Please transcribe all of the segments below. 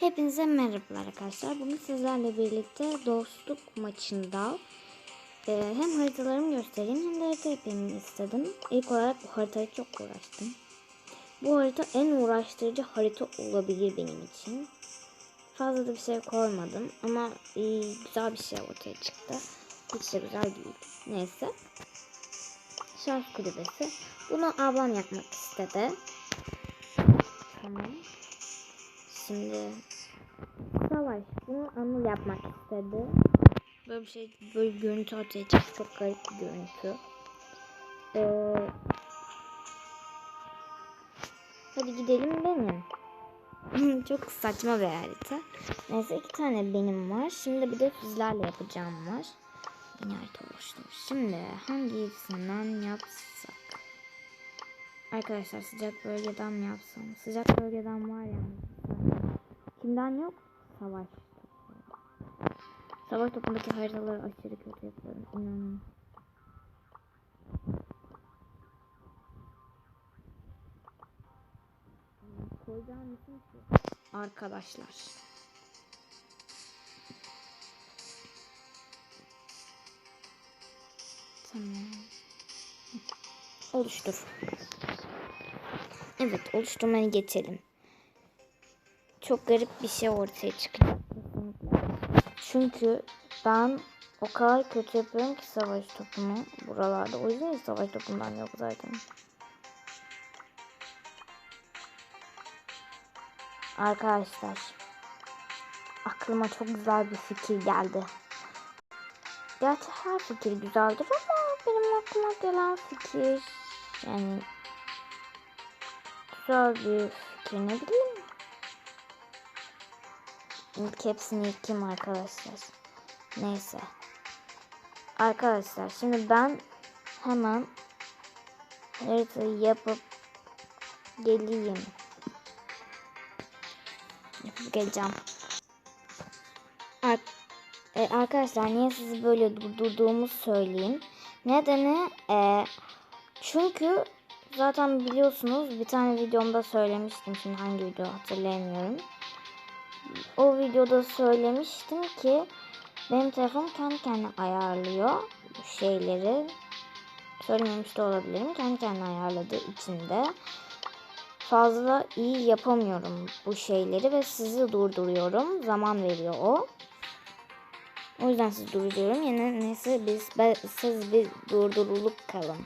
Hepinize merhabalar arkadaşlar. Bugün sizlerle birlikte dostluk maçında e, hem haritalarımı göstereyim hem de harita yapayım istedim. İlk olarak bu haritayı çok uğraştım. Bu harita en uğraştırıcı harita olabilir benim için. Fazla da bir şey koymadım ama e, güzel bir şey ortaya çıktı. Hiç de güzel değil. Neyse. Şarj kulübesi. Bunu ablam yapmak istedi. Tamam. Şimdi Savaş bunu Anıl yapmak istedi. Böyle bir şey, böyle bir görüntü ortaya çıktı. Çok garip bir görüntü. Ee, hadi gidelim benim. Çok saçma bir harita. Neyse iki tane benim var. Şimdi bir de sizlerle yapacağım var. Yeni harita oluştur. Şimdi hangisinden yapsak? Arkadaşlar sıcak bölgeden mi yapsam? Sıcak bölgeden var yani. Kimden yok? Savaş. Savaş topundaki haritaları aşırı kötü yapıyorum. İnanın. Koyacağım şu. Arkadaşlar. Tamam. Oluştur. Evet oluşturmayı geçelim. Çok garip bir şey ortaya kesinlikle. Çünkü ben o kadar kötü yapıyorum ki savaş topunu buralarda. O yüzden savaş topundan yok zaten. Arkadaşlar aklıma çok güzel bir fikir geldi. Gerçi her fikir güzeldir ama benim aklıma gelen fikir yani güzel bir fikir ne bileyim. İlk hepsini yıkayım arkadaşlar. Neyse. Arkadaşlar şimdi ben hemen haritayı yapıp geleyim. Yapıp geleceğim. Ar e, arkadaşlar niye sizi böyle durdurduğumu söyleyeyim. Nedeni e, çünkü zaten biliyorsunuz bir tane videomda söylemiştim. Şimdi hangi video hatırlayamıyorum o videoda söylemiştim ki benim telefon kendi kendine ayarlıyor şeyleri. Söylememiş de olabilirim. Kendi kendine ayarladığı için de fazla iyi yapamıyorum bu şeyleri ve sizi durduruyorum. Zaman veriyor o. O yüzden sizi durduruyorum. Yani neyse biz siz bir durdurulup kalın.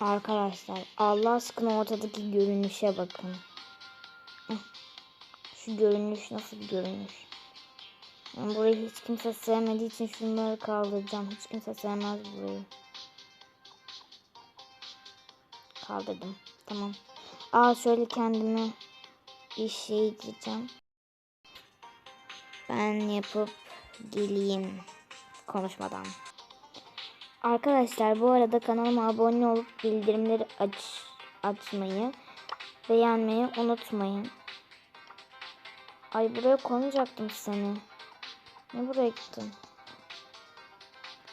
Arkadaşlar Allah aşkına ortadaki görünüşe bakın. Şu görünüş nasıl bir görünüş? Burayı hiç kimse sevmediği için şunları kaldıracağım. Hiç kimse sevmez burayı. Kaldırdım. Tamam. Aa şöyle kendime bir şey diyeceğim. Ben yapıp geleyim konuşmadan. Arkadaşlar bu arada kanalıma abone olup bildirimleri aç açmayı, beğenmeyi unutmayın. Ay buraya koyacaktım seni. Ne buraya gittin?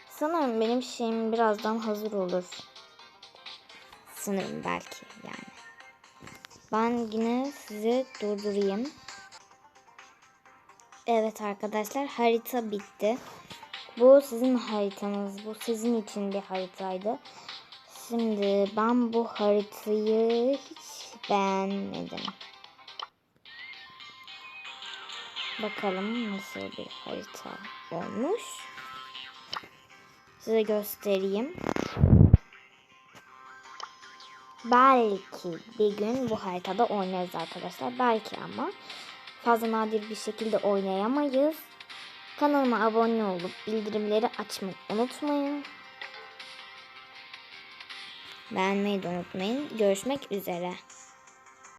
Sanırım benim şeyim birazdan hazır olur. Sanırım belki yani. Ben yine sizi durdurayım. Evet arkadaşlar harita bitti. Bu sizin haritanız. Bu sizin için bir haritaydı. Şimdi ben bu haritayı hiç beğenmedim. Bakalım nasıl bir harita olmuş. Size göstereyim. Belki bir gün bu haritada oynarız arkadaşlar. Belki ama fazla nadir bir şekilde oynayamayız. Kanalıma abone olup bildirimleri açmayı unutmayın. Beğenmeyi de unutmayın. Görüşmek üzere.